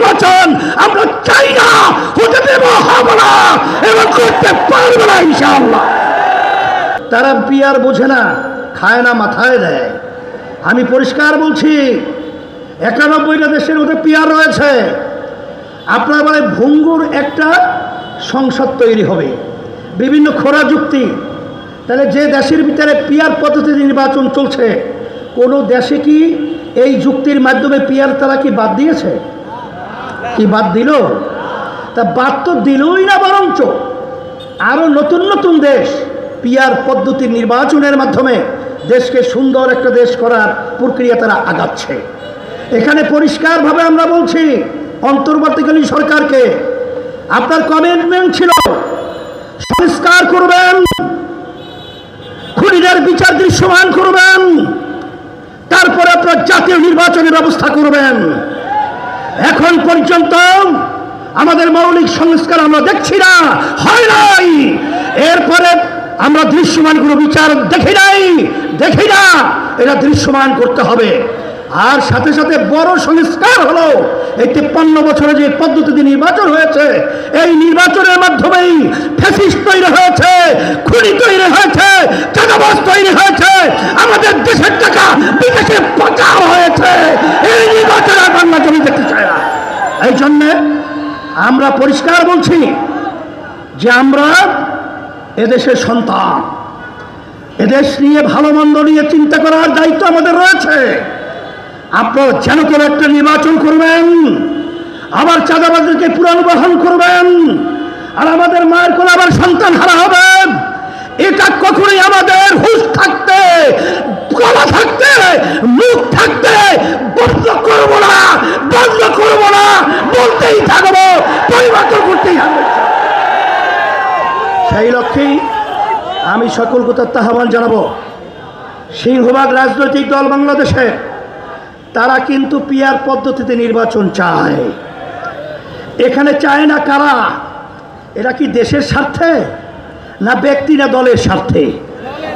নির্বাচন আমরা চাই না হতে দেব, হবে না এবং করতে পারব না ইনশাআল্লাহ। তারা পিয়ার বোঝে না, খায় না, মাথায় দেয়। আমি পরিষ্কার বলছি, একানব্বইটা দেশের মধ্যে পিয়ার রয়েছে। আপনার বলে ভঙ্গুর একটা সংসদ তৈরি হবে, বিভিন্ন খোরা যুক্তি। তাহলে যে দেশের ভিতরে পিয়ার পদ্ধতি নির্বাচন চলছে, কোনো দেশে কি এই যুক্তির মাধ্যমে পিয়ার তারা কি বাদ দিয়েছে? কি বাদ দিল? তা বাদ তো দিলই না বরঞ্চ আরও নতুন নতুন দেশ পিয়ার পদ্ধতির নির্বাচনের মাধ্যমে দেশকে সুন্দর একটা দেশ করার প্রক্রিয়া তারা আগাচ্ছে। এখানে পরিষ্কারভাবে আমরা বলছি, অন্তর্বর্তীকালীন সরকারকে আপনার কমিটমেন্ট ছিল, সংস্কার করবেন, খুনিদের বিচার দৃশ্যমান করবেন, তারপরে আপনার জাতীয় নির্বাচনের ব্যবস্থা করবেন। এখন পর্যন্ত আমাদের মৌলিক সংস্কার আমরা দেখছি না, হয় নাই। এরপরে আমরা দৃশ্যমান কোনো বিচার দেখি নাই, দেখি না। এটা দৃশ্যমান করতে হবে। আর সাথে সাথে বড় সংস্কার হলো, এই তিপ্পান্ন বছরে যে পদ্ধতিতে নির্বাচন হয়েছে, এই নির্বাচনের মাধ্যমেই ফ্যাসিস্ট তৈরি হয়েছে, খুনি তৈরি হয়েছে, চাঁদাবাজ তৈরি হয়েছে, আমাদের দেশের টাকা বিদেশে পাচার হয়েছে এই নির্বাচন আর বাংলা জমি দেখতে চায় না এই জন্যে আমরা পরিষ্কার বলছি যে আমরা এদেশের সন্তান। এদেশ নিয়ে ভালো মন্দ নিয়ে চিন্তা করার দায়িত্ব আমাদের রয়েছে। আপনারা যেন করে একটা নির্বাচন করবেন, আবার চাঁদাবাজদেরকে পুনর্বাহন করবেন, আর আমাদের মায়ের কোলে আবার সন্তান হারা হবে। এটা কখনোই আমাদের হুশ থাকতে, গলা থাকতে, মুখ থাকতে বন্ধ করব না, বন্ধ করব না, বলতেই থাকব সেই লক্ষ্যেই আমি সকল আহ্বান জানাব। সিংহভাগ রাজনৈতিক দল বাংলাদেশে, তারা কিন্তু পিয়ার পদ্ধতিতে নির্বাচন চায়। এখানে চায় না কারা? এরা কি দেশের স্বার্থে? না ব্যক্তি না দলের স্বার্থে?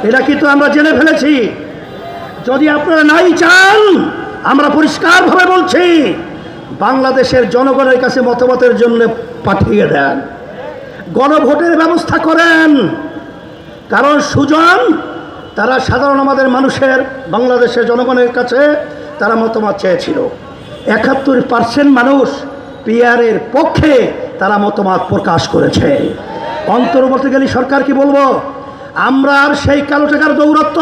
এটা কিন্তু আমরা জেনে ফেলেছি? যদি আপনারা নাই চান, আমরা পরিষ্কারভাবে বলছি, বাংলাদেশের জনগণের কাছে মতামতের জন্য পাঠিয়ে দেন। গণভোটের ব্যবস্থা করেন। কারণ সুজন, তারা সাধারণ আমাদের মানুষের, বাংলাদেশের জনগণের কাছে তারা মতামত চেয়েছিল। একাত্তর পার্সেন্ট মানুষ পিয়ারের পক্ষে তারা মতামত প্রকাশ করেছে। অন্তর্বর্তীকালী সরকার কি বলব? আমরা আর সেই কালো টাকার দৌরত্ব,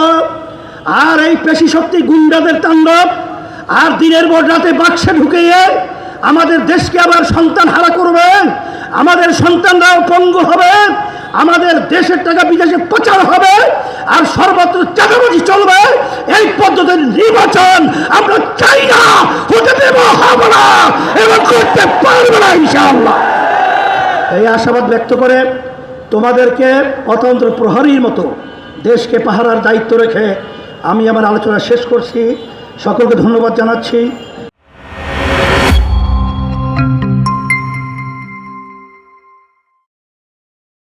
আর এই পেশি শক্তি গুন্ডাদের তাণ্ডব, আর দিনের পর রাতে বাক্সে ঢুকিয়ে আমাদের দেশকে আবার সন্তান হারা আমাদের সন্তানরাও পঙ্গু হবে, আমাদের দেশের টাকা বিদেশে প্রচার হবে, আর সর্বত্র চাঁদাবাজি চলবে। এই পদ্ধতির নির্বাচন আমরা চাই না হতে দেব হবে না, এবং করতে পারব না ইনশাআল্লাহ। এই আশাবাদ ব্যক্ত করে তোমাদেরকে অতন্ত্র প্রহরীর মতো দেশকে পাহারার দায়িত্ব রেখে আমি আমার আলোচনা শেষ করছি। সকলকে ধন্যবাদ জানাচ্ছি।